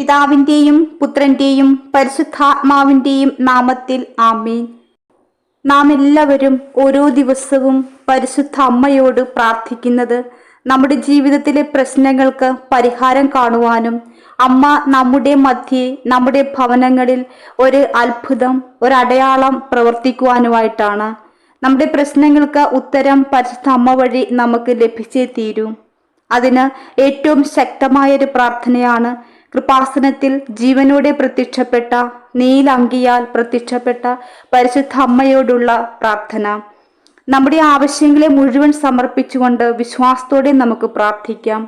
പിതാവിന്റെയും പുത്രന്റെയും പരിശുദ്ധാത്മാവിന്റെയും നാമത്തിൽ ആമീൻ. നാം എല്ലാവരും ഓരോ ദിവസവും പരിശുദ്ധ അമ്മയോട് പ്രാർത്ഥിക്കുന്നത് നമ്മുടെ ജീവിതത്തിലെ പ്രശ്നങ്ങൾക്ക് പരിഹാരം കാണുവാനും അമ്മ നമ്മുടെ മധ്യേ നമ്മുടെ ഭവനങ്ങളിൽ ഒരു അത്ഭുതം ഒരടയാളം പ്രവർത്തിക്കുവാനുമായിട്ടാണ്. നമ്മുടെ പ്രശ്നങ്ങൾക്ക് ഉത്തരം പരിശുദ്ധ അമ്മ വഴി നമുക്ക് ലഭിച്ചേ തീരൂ. അതിന് ഏറ്റവും ശക്തമായ ഒരു പ്രാർത്ഥനയാണ് കൃപാസനത്തിൽ ജീവനോടെ പ്രത്യക്ഷപ്പെട്ട നീലങ്കിയാൽ പ്രത്യക്ഷപ്പെട്ട പരിശുദ്ധ അമ്മയോടുള്ള പ്രാർത്ഥന. നമ്മുടെ ആവശ്യങ്ങളെ മുഴുവൻ സമർപ്പിച്ചുകൊണ്ട് വിശ്വാസത്തോടെ നമുക്ക് പ്രാർത്ഥിക്കാം.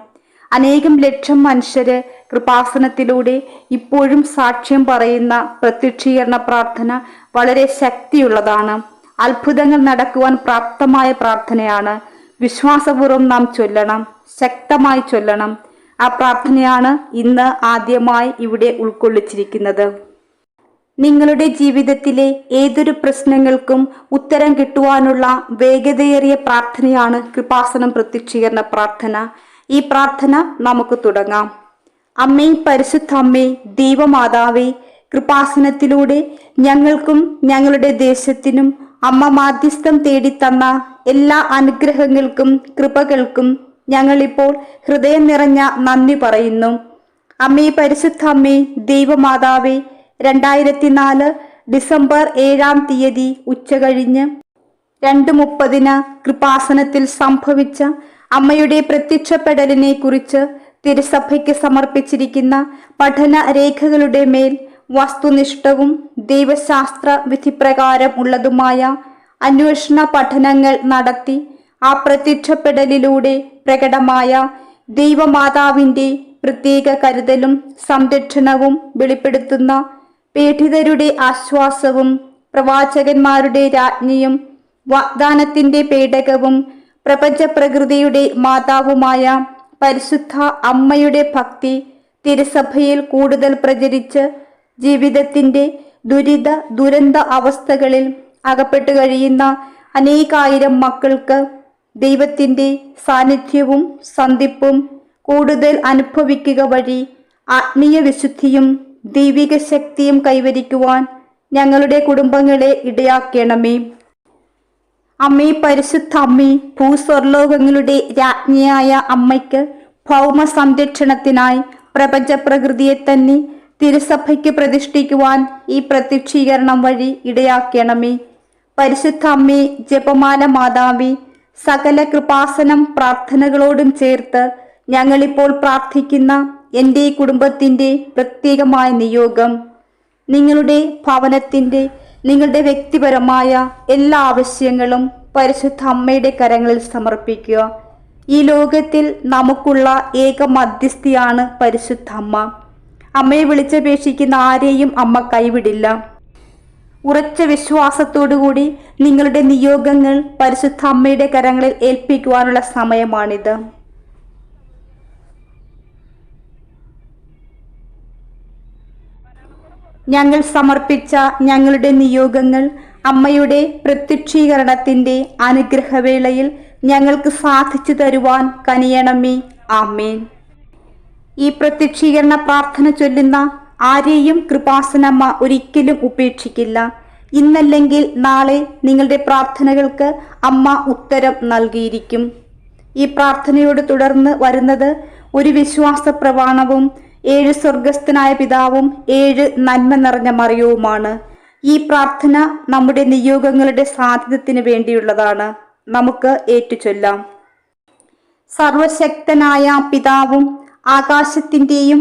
അനേകം ലക്ഷം മനുഷ്യര് കൃപാസനത്തിലൂടെ ഇപ്പോഴും സാക്ഷ്യം പറയുന്ന പ്രത്യക്ഷീകരണ പ്രാർത്ഥന വളരെ ശക്തിയുള്ളതാണ്. അത്ഭുതങ്ങൾ നടക്കുവാൻ പ്രാപ്തമായ പ്രാർത്ഥനയാണ്. വിശ്വാസപൂർവം നാം ചൊല്ലണം. ശക്തമായി ചൊല്ലണം. ആ പ്രാർത്ഥനയാണ് ഇന്ന് ആദ്യമായി ഇവിടെ ഉൾക്കൊള്ളിച്ചിരിക്കുന്നത്. നിങ്ങളുടെ ജീവിതത്തിലെ ഏതൊരു പ്രശ്നങ്ങൾക്കും ഉത്തരം കിട്ടുവാനുള്ള വേഗതയേറിയ പ്രാർത്ഥനയാണ് കൃപാസനം പ്രത്യക്ഷീകരണ പ്രാർത്ഥന. ഈ പ്രാർത്ഥന നമുക്ക് തുടങ്ങാം. അമ്മേ പരിശുദ്ധ അമ്മേ ദൈവമാതാവേ കൃപാസനത്തിലൂടെ ഞങ്ങൾക്കും ഞങ്ങളുടെ ദേശത്തിനും അമ്മ മാധ്യസ്ഥം തേടിത്തന്ന എല്ലാ അനുഗ്രഹങ്ങൾക്കും കൃപകൾക്കും ഞങ്ങളിപ്പോൾ ഹൃദയം നിറഞ്ഞ നന്ദി പറയുന്നു. അമ്മേ പരിശുദ്ധ അമ്മേ ദൈവമാതാവേ രണ്ടായിരത്തി നാല് ഡിസംബർ ഏഴാം തീയതി ഉച്ച ഉച്ചകഴിഞ്ഞ് രണ്ട് മുപ്പതിന് കൃപാസനത്തിൽ സംഭവിച്ച അമ്മയുടെ പ്രത്യക്ഷപ്പെടലിനെ കുറിച്ച് തിരുസഭയ്ക്ക് സമർപ്പിച്ചിരിക്കുന്ന പഠന രേഖകളുടെ മേൽ വസ്തുനിഷ്ഠവും ദൈവശാസ്ത്ര വിധിപ്രകാരം ഉള്ളതുമായ അന്വേഷണ പഠനങ്ങൾ നടത്തി ആ പ്രത്യക്ഷപ്പെടലിലൂടെ പ്രകടമായ ദൈവമാതാവിന്റെ പ്രത്യേക കരുതലും സംരക്ഷണവും വെളിപ്പെടുത്തുന്ന പേഠിതരുടെ ആശ്വാസവും പ്രവാചകന്മാരുടെ രാജ്ഞിയും വാഗ്ദാനത്തിന്റെ പേടകവും പ്രപഞ്ച പ്രകൃതിയുടെ മാതാവുമായ പരിശുദ്ധ അമ്മയുടെ ഭക്തി തിരുസഭയിൽ കൂടുതൽ പ്രചരിച്ച് ജീവിതത്തിന്റെ ദുരിത ദുരന്ത അവസ്ഥകളിൽ അകപ്പെട്ടു കഴിയുന്ന അനേകായിരം മക്കൾക്ക് ദൈവത്തിന്റെ സാന്നിധ്യവും സന്ധിപ്പും കൂടുതൽ അനുഭവിക്കുക വഴി ആത്മീയ വിശുദ്ധിയും ദൈവിക ശക്തിയും കൈവരിക്കുവാൻ ഞങ്ങളുടെ കുടുംബങ്ങളെ ഇടയാക്കണമേ. അമ്മേ പരിശുദ്ധ അമ്മേ ഭൂസ്വർലോകങ്ങളുടെ രാജ്ഞിയായ അമ്മയ്ക്ക് ഭൗമ സംരക്ഷണത്തിനായി പ്രപഞ്ച പ്രകൃതിയെ തന്നെ തിരുസഭയ്ക്ക് പ്രതിഷ്ഠിക്കുവാൻ ഈ പ്രത്യക്ഷീകരണം വഴി ഇടയാക്കണമേ. പരിശുദ്ധ അമ്മേ ജപമാല മാതാവി സകല കൃപാസനം പ്രാർത്ഥനകളോടും ചേർത്ത് ഞങ്ങളിപ്പോൾ പ്രാർത്ഥിക്കുന്ന എന്റെ കുടുംബത്തിന്റെ പ്രത്യേകമായ നിയോഗം നിങ്ങളുടെ ഭവനത്തിന്റെ നിങ്ങളുടെ വ്യക്തിപരമായ എല്ലാ ആവശ്യങ്ങളും പരിശുദ്ധ അമ്മയുടെ കരങ്ങളിൽ സമർപ്പിക്കുക. ഈ ലോകത്തിൽ നമുക്കുള്ള ഏക മധ്യസ്ഥിയാണ് പരിശുദ്ധ അമ്മ. അമ്മയെ വിളിച്ചപേക്ഷിക്കുന്ന ആരെയും അമ്മ കൈവിടില്ല. ഉറച്ച വിശ്വാസത്തോടുകൂടി നിങ്ങളുടെ നിയോഗങ്ങൾ പരിശുദ്ധ അമ്മയുടെ കരങ്ങളിൽ ഏൽപ്പിക്കുവാനുള്ള സമയമാണിത്. ഞങ്ങൾ സമർപ്പിച്ച ഞങ്ങളുടെ നിയോഗങ്ങൾ അമ്മയുടെ പ്രത്യക്ഷീകരണത്തിന്റെ അനുഗ്രഹവേളയിൽ ഞങ്ങൾക്ക് സാധിച്ചു തരുവാൻ കനിയണമേ. ആമേൻ. ഈ പ്രത്യക്ഷീകരണ പ്രാർത്ഥന ചൊല്ലുന്ന ആരെയും കൃപാസനമ്മ ഒരിക്കലും ഉപേക്ഷിക്കില്ല. ഇന്നല്ലെങ്കിൽ നാളെ നിങ്ങളുടെ പ്രാർത്ഥനകൾക്ക് അമ്മ ഉത്തരം നൽകിയിരിക്കും. ഈ പ്രാർത്ഥനയോട് തുടർന്ന് വരുന്നത് ഒരു വിശ്വാസ പ്രമാണവും ഏഴ് സ്വർഗസ്ഥനായ പിതാവും ഏഴ് നന്മ നിറഞ്ഞ മറിയവുമാണ്. ഈ പ്രാർത്ഥന നമ്മുടെ നിയോഗങ്ങളുടെ സാധ്യതത്തിന് വേണ്ടിയുള്ളതാണ്. നമുക്ക് ഏറ്റുചൊല്ലാം. സർവശക്തനായ പിതാവും ആകാശത്തിന്റെയും